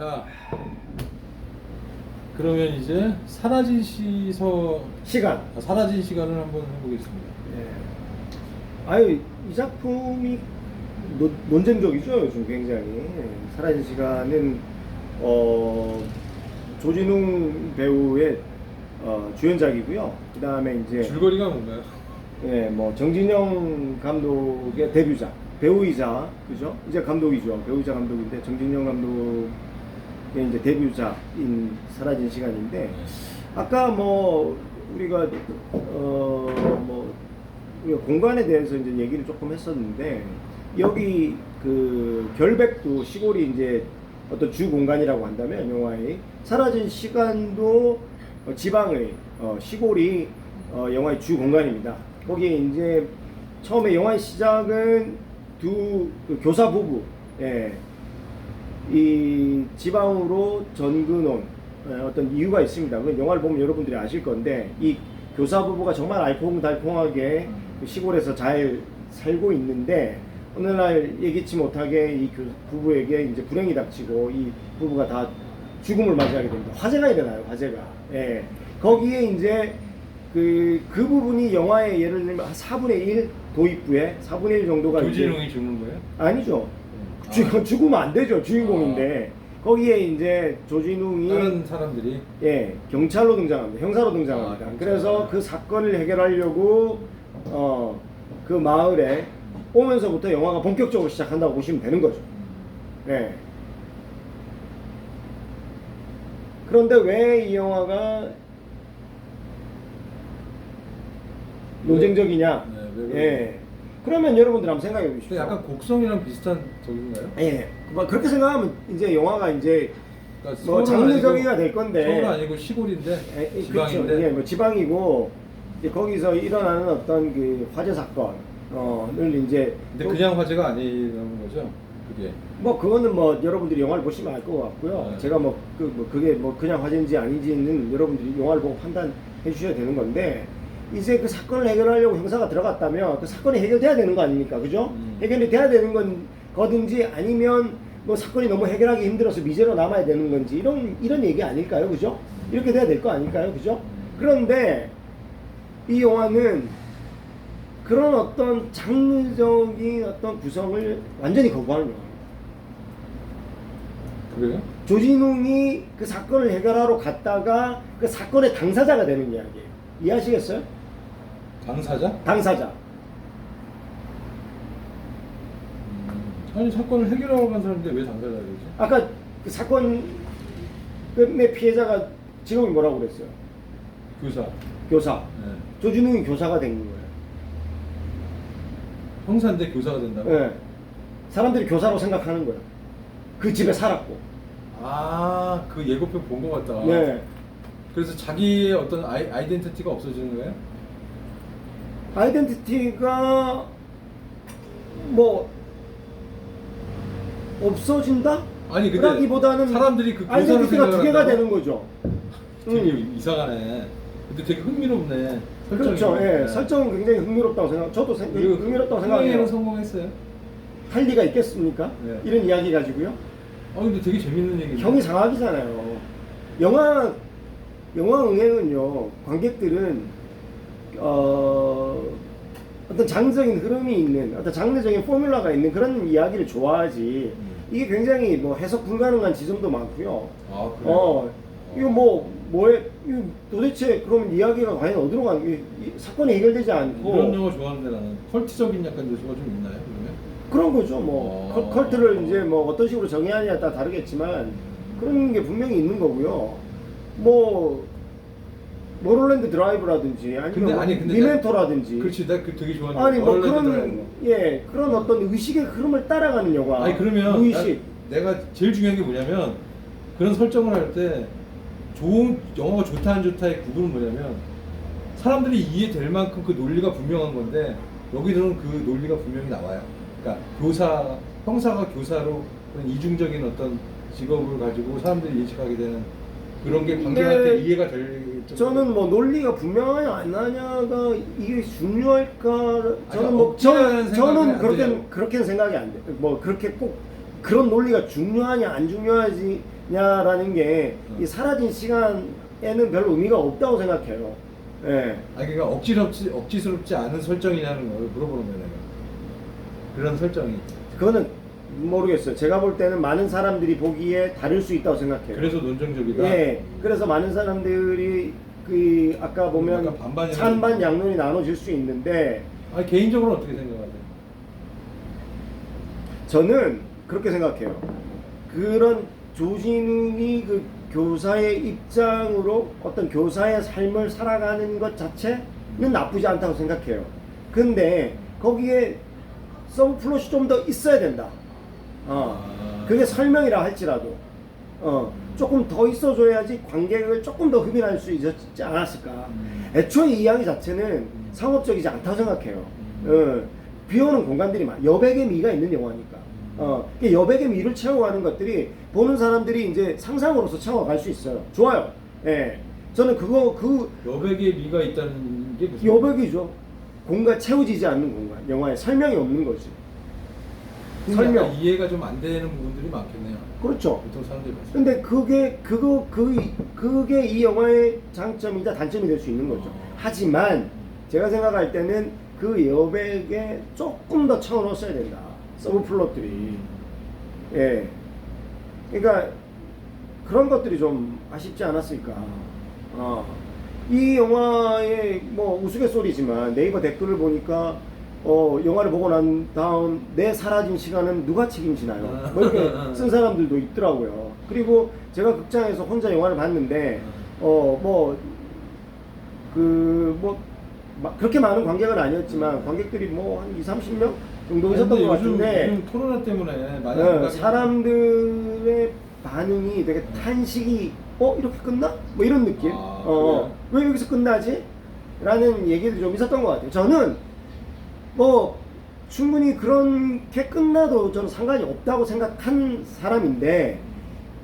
자, 그러면 이제 사라진 시서 시간. 아, 사라진 시간을 한번 해보겠습니다. 예. 아유 이 작품이 노- 논쟁적이죠 요즘 굉장히 예. 사라진 시간은 어 조진웅 배우의 어, 주연작이고요. 그 다음에 이제 줄거리가 뭔가요? 예, 뭐 정진영 감독의 데뷔작 배우이자 그죠? 이제 감독이죠. 배우이자 감독인데 정진영 감독 의 이제 데뷔작인 사라진 시간인데 아까 뭐 우리가 어뭐 우리가 공간에 대해서 이제 얘기를 조금 했었는데 여기 그 결백도 시골이 이제 어떤 주 공간이라고 한다면 영화의 사라진 시간도 어, 지방의 어, 시골이 어, 영화의 주 공간입니다. 거기에 이제 처음에 영화의 시작은 두 그 교사 부부, 예, 이 지방으로 전근온 예, 어떤 이유가 있습니다. 그 영화를 보면 여러분들이 아실 건데 이 교사 부부가 정말 알콩달콩하게 그 시골에서 잘 살고 있는데 어느 날 예기치 못하게 이 교- 부부에게 이제 불행이 닥치고 이 부부가 다 죽음을 맞이하게 됩니다. 화재가 일어나요. 화재가. 예. 거기에 이제 그, 그 부분이 영화의 예를 들면 한 4분의 1 도입부에 4분의 1 정도가 조진웅이 죽는 거예요? 아니죠. 아. 죽, 죽으면 안 되죠. 주인공인데. 거기에 이제 조진웅이 다른 사람들이 예, 경찰로 등장합니다. 형사로 등장합니다. 아. 그래서 그 사건을 해결하려고 어, 그 마을에 오면서부터 영화가 본격적으로 시작한다고 보시면 되는 거죠. 네. 그런데 왜 이 영화가 논쟁적이냐? 네, 왜? 예. 그러면 여러분들 한번 생각해 보십시오. 약간 곡성이랑 비슷한 저긴가요? 예. 뭐 그렇게 생각하면 이제 영화가 이제 그러니까 뭐 장르적이가 될 건데 서울은 아니고 시골인데 에, 이- 지방인데 그렇죠. 예, 뭐 지방이고 이제 거기서 일어나는 어떤 그 화재 사건을 이제 근데 또- 그냥 화제가 아니라는 거죠? 그게 뭐 그거는 뭐 여러분들이 영화를 보시면 알 것 같고요. 네. 제가 뭐 그 뭐 그게 뭐 그냥 화제인지 아닌지는 여러분들이 영화를 보고 판단해 주셔야 되는 건데 이제 그 사건을 해결하려고 형사가 들어갔다면 그 사건이 해결돼야 되는 거 아닙니까? 그죠? 음. 해결이 돼야 되는 건 거든지 아니면 뭐 사건이 너무 해결하기 힘들어서 미제로 남아야 되는 건지 이런 이런 얘기 아닐까요? 그죠? 이렇게 돼야 될 거 아닐까요? 그죠? 그런데 이 영화는 그런 어떤 장르적인 어떤 구성을 완전히 거부하는 영화입니다. 그래요? 조진웅이 그 사건을 해결하러 갔다가 그 사건의 당사자가 되는 이야기예요. 이해하시겠어요? 당사자? 당사자. 음, 아니 사건을 해결하러 간 사람인데 왜 당사자 되지? 아까 그 사건의 피해자가 직업이 뭐라고 그랬어요? 교사. 교사. 네. 조진웅이 교사가 된 거예요. 형사인데 교사가 된다고? 예. 사람들이 교사로 생각하는 거예요. 그 집에 살았고. 아, 그 예고편 본 것 같다. 네. 그래서 자기의 어떤 아이, 아이덴티티가 없어지는 거예요? 아이덴티티가 뭐 없어진다? 아니 근데 그러기보다는 사람들이 그 교사를 아이덴티티가 두 개가? 되는 거죠. 되게 음. 이상하네. 근데 되게 흥미롭네. 설정이. 그렇죠. 예. 네. 설정은 굉장히 흥미롭다고 생각. 저도 생, 그리고 흥미롭다고 흥행에는 생각해요. 성공했어요. 할 리가 있겠습니까? 네. 이런 이야기 가지고요. 아 근데 되게 재밌는 얘기네. 형이 상학이잖아요. 영화 영화 응행은요. 관객들은 어 어떤 장르적인 흐름이 있는 어떤 장르적인 포뮬라가 있는 그런 이야기를 좋아하지. 음. 이게 굉장히 뭐 해석 불가능한 지점도 많고요. 아 그래요? 어 이거 뭐 뭐에 이거 도대체 그러면 이야기가 과연 어디로 간? 이, 이 사건이 해결되지 않고 이런 영화 좋아하는데 나는 컬트적인 약간 요소가 좀 있나요? 그러면? 그런 거죠. 뭐 어. 컬- 컬트를 이제 뭐 어떤 식으로 정의하냐에 따라 다르겠지만 그런 게 분명히 있는 거고요. 뭐 모롤랜드 드라이브라든지 아니면 뭐 아니, 근데 미멘토라든지 그렇지, 나 그 되게 좋아하는 아니 뭐 그런 드라이브. 예 그런 어떤 의식의 흐름을 따라가는 영화. 아니 그러면 무의식. 나, 내가 제일 중요한 게 뭐냐면 그런 설정을 할 때 좋은 영화가 좋다 안 좋다의 구분은 뭐냐면 사람들이 이해될 만큼 그 논리가 분명한 건데 여기서는 그 논리가 분명히 나와요. 그러니까 교사 형사가 교사로 그런 이중적인 어떤 직업을 가지고 사람들이 인식하게 되는 그런 게 관객한테 근데 이해가 될 저는 뭐 논리가 분명하냐 안 하냐가 이게 중요할까 저는 뭐 저, 저는 안 그렇게 들어요. 그렇게는 생각이 안 돼. 뭐 그렇게 꼭 그런 논리가 중요하냐 안 중요하지 있냐라는 게 이 음. 사라진 시간에는 별 의미가 없다고 생각해요. 예. 아니 그러니까 억지스럽지 억지스럽지 않은 설정이냐는 걸 물어보는 거예요. 내가. 그런 설정이. 그거는 모르겠어요. 제가 볼 때는 많은 사람들이 보기에 다를 수 있다고 생각해요. 그래서 논정적이다. 예. 그래서 많은 사람들이 그 아까 보면 약간 찬반 양론이 나눠질 수 있는데 아니 개인적으로 어떻게 생각하세요? 저는 그렇게 생각해요. 그런 조진웅이 그 교사의 입장으로 어떤 교사의 삶을 살아가는 것 자체는 나쁘지 않다고 생각해요. 근데 거기에 서브플롯이 좀 더 있어야 된다. 어. 아. 그게 설명이라 할지라도 어. 조금 더 있어줘야지 관객을 조금 더 흡인할 수 있었지 않았을까. 음. 애초에 이 이야기 자체는 상업적이지 않다고 생각해요. 음. 어, 비오는 공간들이 많아. 여백의 미가 있는 영화니까. 어, 그 여백의 미를 채워가는 것들이 보는 사람들이 이제 상상으로서 채워갈 수 있어요. 좋아요. 예. 저는 그거, 그 여백의 미가 있다는 게 무슨? 여백이죠. 공간 채워지지 않는 공간. 영화에 설명이 없는 거지. 설명. 설명 이해가 좀 안 되는 부분들이 많겠네요. 그렇죠. 보통 사람들이 봤을 때. 근데 그게 그거 그 그게 이 영화의 장점이자 단점이 될 수 있는 거죠. 어. 하지만 제가 생각할 때는 그 여백에 조금 더 채워넣었어야 된다. 서브 플롯들이 예. 그러니까 그런 것들이 좀 아쉽지 않았을까. 어. 이 영화의 뭐 우스갯소리지만 네이버 댓글을 보니까 어 영화를 보고 난 다음 내 사라진 시간은 누가 책임지나요? 뭐 이렇게 쓴 사람들도 있더라고요. 그리고 제가 극장에서 혼자 영화를 봤는데 어 뭐 그뭐 그렇게 많은 관객은 아니었지만 관객들이 뭐 한 2, 30명 정도 있었던 것 요즘, 같은데 요즘 코로나 때문에 많이 네, 안 가게 사람들의 반응이 되게 탄식이 어 이렇게 끝나? 뭐 이런 느낌. 아, 어, 왜 여기서 끝나지? 라는 얘기들이 좀 있었던 것 같아요. 저는 뭐 충분히 그렇게 끝나도 저는 상관이 없다고 생각한 사람인데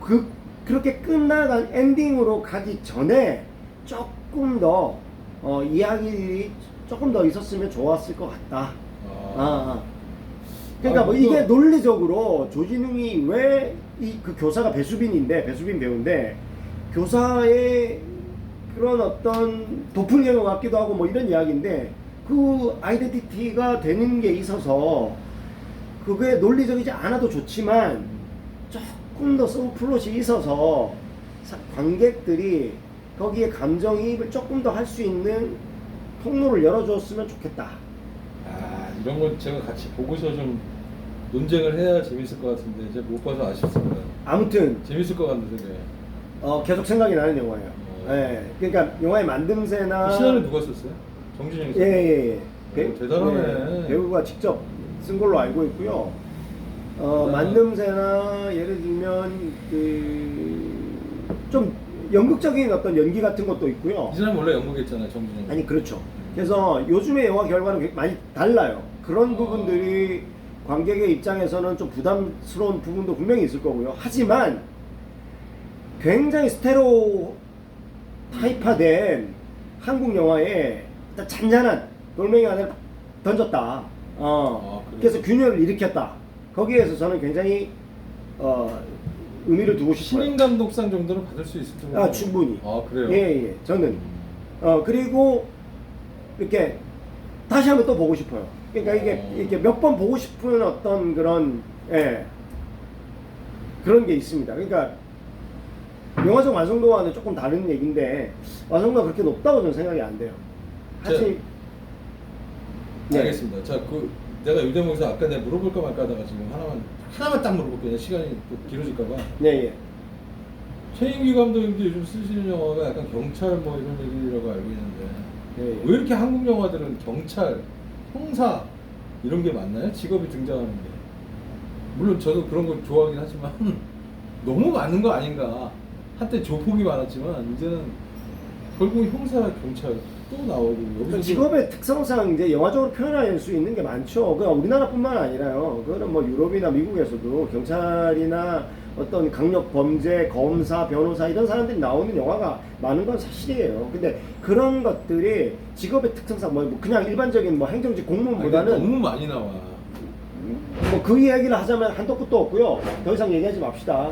그 그렇게 끝나간 엔딩으로 가기 전에 조금 더 어, 이야기들이 조금 더 있었으면 좋았을 것 같다. 아. 아, 아. 그러니까 아, 뭐 이게 논리적으로 조진웅이 왜 이 그 교사가 배수빈인데 배수빈 배우인데 교사의 그런 어떤 도플갱어 같기도 하고 뭐 이런 이야기인데 그 아이덴티티가 되는 게 있어서 그게 논리적이지 않아도 좋지만 조금 더 서브플롯이 있어서 사- 관객들이 거기에 감정이입을 조금 더 할 수 있는 통로를 열어줬으면 좋겠다. 아 이런 건 제가 같이 보고서 좀 논쟁을 해야 재밌을 것 같은데 이제 못 봐서 아쉽습니다. 아무튼 재밌을 것 같은 생각에. 어, 계속 생각이 나는 영화예요. 어. 예. 그러니까 영화의 만듦새나 시나리오 누가 썼어요? 정준영이 예, 예, 예. 오, 대단하네. 예, 배우가 직접 쓴 걸로 알고 있고요. 어. 만듦새나 예를 들면 그좀 연극적인 어떤 연기 같은 것도 있고요. 이 사람 원래 연극했잖아요, 정준영. 아니 그렇죠. 그래서 요즘의 영화 결과는 많이 달라요. 그런 아. 부분들이 관객의 입장에서는 좀 부담스러운 부분도 분명히 있을 거고요. 하지만 굉장히 스테레오 타입화된 한국 영화에 일단 잔잔한 돌멩이 안을 던졌다. 어. 아? 그래서 균열을 일으켰다. 거기에서 저는 굉장히 어, 의미를 두고 싶어요. 신인 감독상 정도는 받을 수 있을 정도. 아 충분히. 아 그래요? 예, 예. 저는 어 그리고 이렇게 다시 한번 또 보고 싶어요. 그러니까 이게 어. 이렇게 몇 번 보고 싶은 어떤 그런 예 그런 게 있습니다. 그러니까 영화적 완성도와는 조금 다른 얘기인데 완성도가 그렇게 높다고 저는 생각이 안 돼요. 사실 네. 네. 알겠습니다. 자, 그 내가 이 대목에서 아까 내가 물어볼까 말까 하다가 지금 하나만 하나만 딱 물어볼게요. 시간이 또 길어질까봐. 네, 예. 최인규 감독님도 요즘 쓰시는 영화가 약간 경찰 뭐 이런 얘기라고 알고 있는데 예, 예. 왜 이렇게 한국 영화들은 경찰, 형사 이런 게 많나요? 직업이 등장하는 게. 물론 저도 그런 거 좋아하긴 하지만 너무 많은 거 아닌가. 한때 조폭이 많았지만 이제는 결국 형사, 경찰 또 나오고 그 여기서 직업의 특성상 이제 영화적으로 표현할 수 있는 게 많죠. 그 우리나라뿐만 아니라요. 그거는 뭐 유럽이나 미국에서도 경찰이나 어떤 강력 범죄, 검사, 변호사 이런 사람들이 나오는 영화가 많은 건 사실이에요. 근데 그런 것들이 직업의 특성상 뭐 그냥 일반적인 뭐 행정직 공무원보다는 너무 많이 나와. 뭐 그 이야기를 하자면 한도 끝도 없고요. 더 이상 얘기하지 맙시다.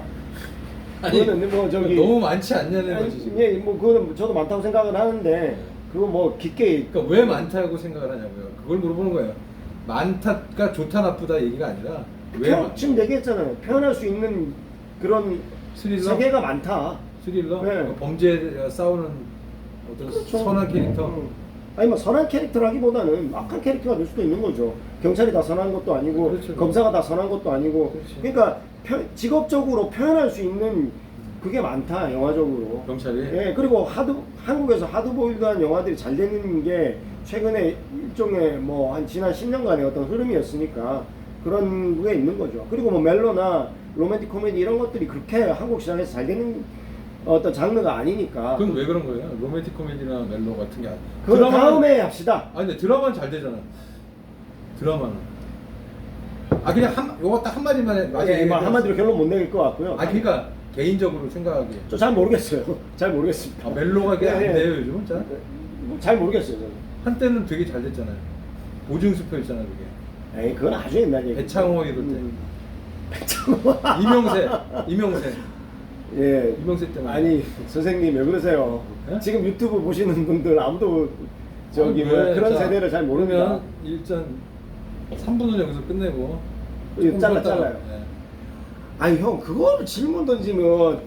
아니, 그거는 뭐 저기 너무 많지 않냐는 거지. 예, 뭐 그거는 저도 많다고 생각을 하는데 그거 뭐 깊게 그러니까 왜 많다고 생각을 하냐고요. 그걸 물어보는 거예요. 많다가 좋다 나쁘다 얘기가 아니라 왜 표, 많- 지금 얘기했잖아요. 표현할 수 있는 그런 스릴러? 세계가 많다. 스릴러, 네. 뭐 범죄 싸우는 어떤 그렇죠. 선한 캐릭터. 음. 아니 뭐 선한 캐릭터라기보다는 악한 캐릭터가 될 수도 있는 거죠. 경찰이 다 선한 것도 아니고 그렇죠. 검사가 다 선한 것도 아니고 그렇죠. 그러니까 직업적으로 표현할 수 있는 그게 많다 영화적으로. 경찰이. 예 그리고 하드 한국에서 하드보일드한 영화들이 잘 되는 게 최근에 일종의 뭐 한 지난 10년간의 어떤 흐름이었으니까 그런 게 있는 거죠. 그리고 뭐 멜로나 로맨틱 코미디 이런 것들이 그렇게 한국 시장에서 잘 되는 어떤 장르가 아니니까. 그건 왜 그런 거예요? 로맨틱 코미디나 멜로 같은 게 아니- 드라마는- 다음에 합시다. 아니 근데 드라마는 잘 되잖아. 드라마는. 아 그냥 한 요거 딱 한마디만 해. 맞아, 예, 뭐 얘기해서. 한마디로 결론 못 내릴 것 같고요. 아 그러니까 개인적으로 생각하기에. 저 잘 모르겠어요. 잘 모르겠습니다. 아 멜로가 그게 안 예, 예. 돼요 요즘은 잘. 뭐잘 모르겠어요. 저는. 한때는 되게 잘 됐잖아요. 오중수표였잖아 그게. 에이 그건 아주 옛날 얘기. 배창호 이럴 때. 음. 배창호. 이명세, 이명세. 예. 이명세 때문에. 아니 선생님 왜 그러세요? 예? 지금 유튜브 보시는 분들 아무도 저기 아니, 왜? 그런 자, 세대를 잘 모릅니다. 그러면 일단 3분은 여기서 끝내고. 이거 잘라, 쉬었다가, 잘라요. 네. 아니 형 그걸 질문 던지면